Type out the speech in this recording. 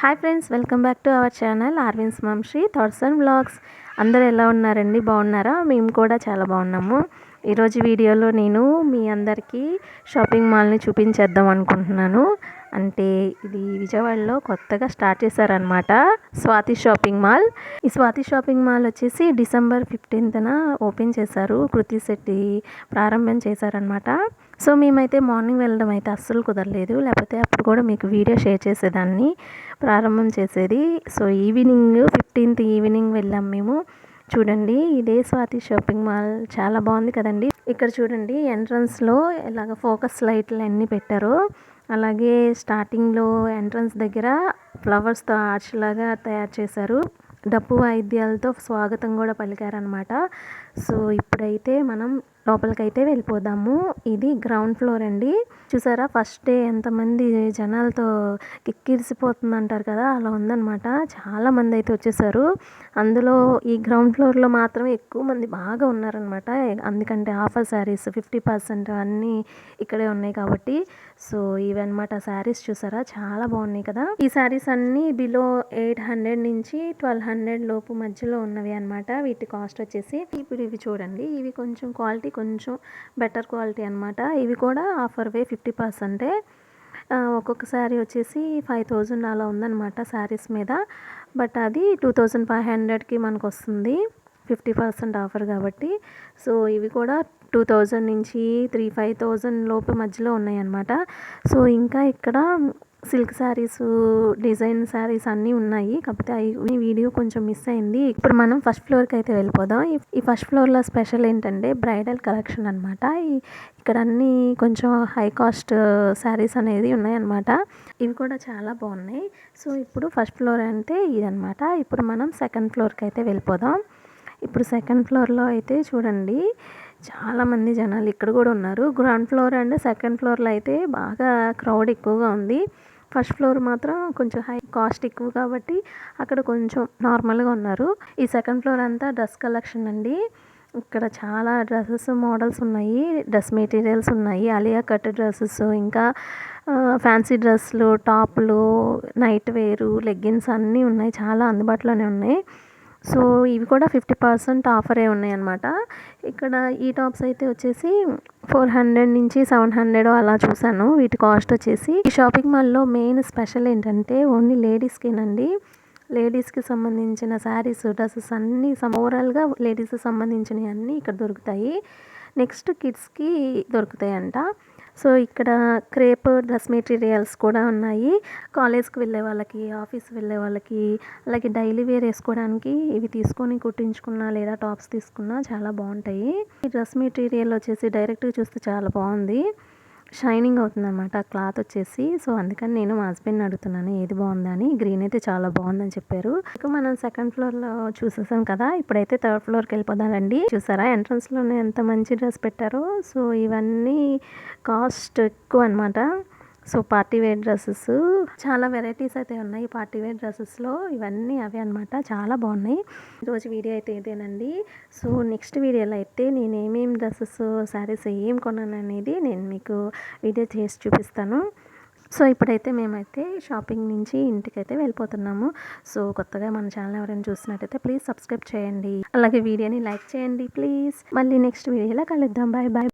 Hi friends welcome back to our channel ఆర్విన్స్ మంశ్రీ thoughts and vlogs అందరు ఎలా ఉన్నారండి? బాగున్నారా? మేము కూడా చాలా బాగున్నాము. ఈరోజు వీడియోలో నేను మీ అందరికీ షాపింగ్ మాల్ని చూపించేద్దాం అనుకుంటున్నాను. అంటే ఇది విజయవాడలో కొత్తగా స్టార్ట్ చేశారనమాట స్వాతి షాపింగ్ మాల్. ఈ స్వాతి షాపింగ్ మాల్ వచ్చేసి డిసెంబర్ ఫిఫ్టీన్త్న ఓపెన్ చేశారు. కృతి శెట్టి ప్రారంభం చేశారనమాట సో మేమైతే మార్నింగ్ వెళ్ళడం అయితే అస్సలు కుదరలేదు. లేకపోతే అప్పుడు కూడా మీకు వీడియో షేర్ చేసేదాన్ని ప్రారంభం చేసేది. సో ఈవినింగ్ ఫిఫ్టీన్త్ ఈవినింగ్ వెళ్ళాం మేము. చూడండి ఇదే స్వాతి షాపింగ్ మాల్. చాలా బాగుంది కదండి. ఇక్కడ చూడండి ఎంట్రన్స్లో ఇలాగ ఫోకస్ లైట్లు అన్నీ పెట్టారు. అలాగే స్టార్టింగ్లో ఎంట్రన్స్ దగ్గర ఫ్లవర్స్తో ఆర్చ్ లాగా తయారు చేశారు. డప్పు వాయిద్యాలతో స్వాగతం కూడా పలికారనమాట సో ఇప్పుడైతే మనం లోపలికైతే వెళ్ళిపోదాము. ఇది గ్రౌండ్ ఫ్లోర్ అండి. చూసారా? ఫస్ట్ డే ఎంతమంది జనాలతో కిక్కిరిసిపోతుంది అంటారు కదా? అలా ఉందన్నమాట. చాలా మంది అయితే వచ్చేసారు. అందులో ఈ గ్రౌండ్ ఫ్లోర్లో మాత్రం ఎక్కువ మంది బాగా ఉన్నారనమాట అందుకంటే ఆఫర్ శారీస్ ఫిఫ్టీ పర్సెంట్ అన్నీ ఇక్కడే ఉన్నాయి కాబట్టి. సో ఇవన్నమాట శారీస్ చూసారా? చాలా బాగున్నాయి కదా? ఈ శారీస్ అన్నీ బిలో ఎయిట్ హండ్రెడ్ నుంచి ట్వెల్వ్ హండ్రెడ్ లోపు మధ్యలో ఉన్నవి అనమాట వీటి కాస్ట్ వచ్చేసి ఇప్పుడు ఇవి చూడండి. ఇవి కొంచెం క్వాలిటీ కొంచెం బెటర్ క్వాలిటీ అనమాట ఇవి కూడా ఆఫర్ వే ఫిఫ్టీ పర్సెంటే. ఒక్కొక్క శారీ వచ్చేసి ఫైవ్ థౌజండ్ అలా ఉందన్నమాట శారీస్ మీద. బట్ అది టూ థౌజండ్ ఫైవ్ హండ్రెడ్కి మనకు వస్తుంది ఫిఫ్టీ పర్సెంట్ ఆఫర్ కాబట్టి. సో ఇవి కూడా టూ థౌజండ్ నుంచి త్రీ ఫైవ్ థౌజండ్ లోపు మధ్యలో ఉన్నాయన్నమాట. సో ఇంకా ఇక్కడ సిల్క్ శారీస్ డిజైన్ శారీస్ అన్నీ ఉన్నాయి. కాకపోతే అవి వీడియో కొంచెం మిస్ అయింది. ఇప్పుడు మనం ఫస్ట్ ఫ్లోర్కి అయితే వెళ్ళిపోదాం. ఈ ఫస్ట్ ఫ్లోర్లో స్పెషల్ ఏంటంటే బ్రైడల్ కలెక్షన్ అనమాట ఇక్కడ అన్నీ కొంచెం హై కాస్ట్ శారీస్ అనేది ఉన్నాయన్నమాట. ఇవి కూడా చాలా బాగున్నాయి. సో ఇప్పుడు ఫస్ట్ ఫ్లోర్ అంటే ఇదనమాట ఇప్పుడు మనం సెకండ్ ఫ్లోర్కి అయితే వెళ్ళిపోదాం. ఇప్పుడు సెకండ్ ఫ్లోర్లో అయితే చూడండి చాలామంది జనాలు ఇక్కడ కూడా ఉన్నారు. గ్రౌండ్ ఫ్లోర్ అండ్ సెకండ్ ఫ్లోర్లో అయితే బాగా క్రౌడ్ ఎక్కువగా ఉంది. ఫస్ట్ ఫ్లోర్ మాత్రం కొంచెం హై కాస్ట్ ఎక్కువ కాబట్టి అక్కడ కొంచెం నార్మల్గా ఉన్నారు. ఈ సెకండ్ ఫ్లోర్ అంతా డ్రెస్ కలెక్షన్ అండి. ఇక్కడ చాలా డ్రెస్సెస్ మోడల్స్ ఉన్నాయి. డ్రెస్ మెటీరియల్స్ ఉన్నాయి. అలియా కట్ డ్రెస్సెస్ ఇంకా ఫ్యాన్సీ డ్రెస్సులు టాప్లు నైట్ వేరు లెగ్గిన్స్ అన్నీ ఉన్నాయి. చాలా అందుబాటులోనే ఉన్నాయి. సో ఇవి కూడా ఫిఫ్టీ పర్సెంట్ ఆఫరే ఉన్నాయన్నమాట. ఇక్కడ ఈ టాప్స్ అయితే వచ్చేసి ఫోర్ హండ్రెడ్ నుంచి సెవెన్ హండ్రెడ్ అలా చూసాను వీటి కాస్ట్ వచ్చేసి ఈ షాపింగ్ మాల్లో మెయిన్ స్పెషల్ ఏంటంటే ఓన్లీ లేడీస్కేనండి లేడీస్కి సంబంధించిన శారీస్ డ్రెస్సెస్ అన్నీ ఓవరాల్గా లేడీస్కి సంబంధించినవి అన్నీ ఇక్కడ దొరుకుతాయి. నెక్స్ట్ కిడ్స్కి దొరుకుతాయంట. సో ఇక్కడ క్రేప్ డ్రెస్ మెటీరియల్స్ కూడా ఉన్నాయి. కాలేజ్కి వెళ్ళే వాళ్ళకి ఆఫీస్ వెళ్ళే వాళ్ళకి అలాగే డైలీ వేర్ వేసుకోవడానికి ఇవి తీసుకొని కుట్టించుకున్నా లేదా టాప్స్ తీసుకున్నా చాలా బాగుంటాయి. ఈ డ్రెస్ మెటీరియల్ వచ్చేసి డైరెక్ట్గా చూస్తే చాలా బాగుంది. షైనింగ్ అవుతుంది అనమాట క్లాత్ వచ్చేసి. సో అందుకని నేను మా హస్బెండ్ అడుగుతున్నాను ఏది బాగుందని గ్రీన్ అయితే చాలా బాగుందని చెప్పారు. ఇక మనం సెకండ్ ఫ్లోర్లో చూసేసాం కదా ఇప్పుడైతే థర్డ్ ఫ్లోర్కి వెళ్ళిపోదామండి. చూసారా? ఎంట్రన్స్లోనే ఎంత మంచి డ్రెస్ పెట్టారో. సో ఇవన్నీ కాస్ట్ ఎక్కువ అనమాట సో పార్టీ వేర్ డ్రెస్సెస్ చాలా వెరైటీస్ అయితే ఉన్నాయి. పార్టీ వేర్ డ్రెస్సెస్లో ఇవన్నీ అవే అనమాట చాలా బాగున్నాయి. ఈరోజు వీడియో అయితే ఇదేనండి. సో నెక్స్ట్ వీడియోలో అయితే నేను ఏమేమి డ్రెస్సెస్ శారీస్ ఏం కొన్నాను అనేది నేను మీకు వీడియో చేసి చూపిస్తాను. సో ఇప్పుడైతే మేమైతే షాపింగ్ నుంచి ఇంటికైతే వెళ్ళిపోతున్నాము. సో కొత్తగా మన ఛానల్ ఎవరైనా చూసినట్టయితే ప్లీజ్ సబ్స్క్రైబ్ చేయండి. అలాగే వీడియోని లైక్ చేయండి ప్లీజ్. మళ్ళీ నెక్స్ట్ వీడియోలో కలుద్దాం. Bye bye.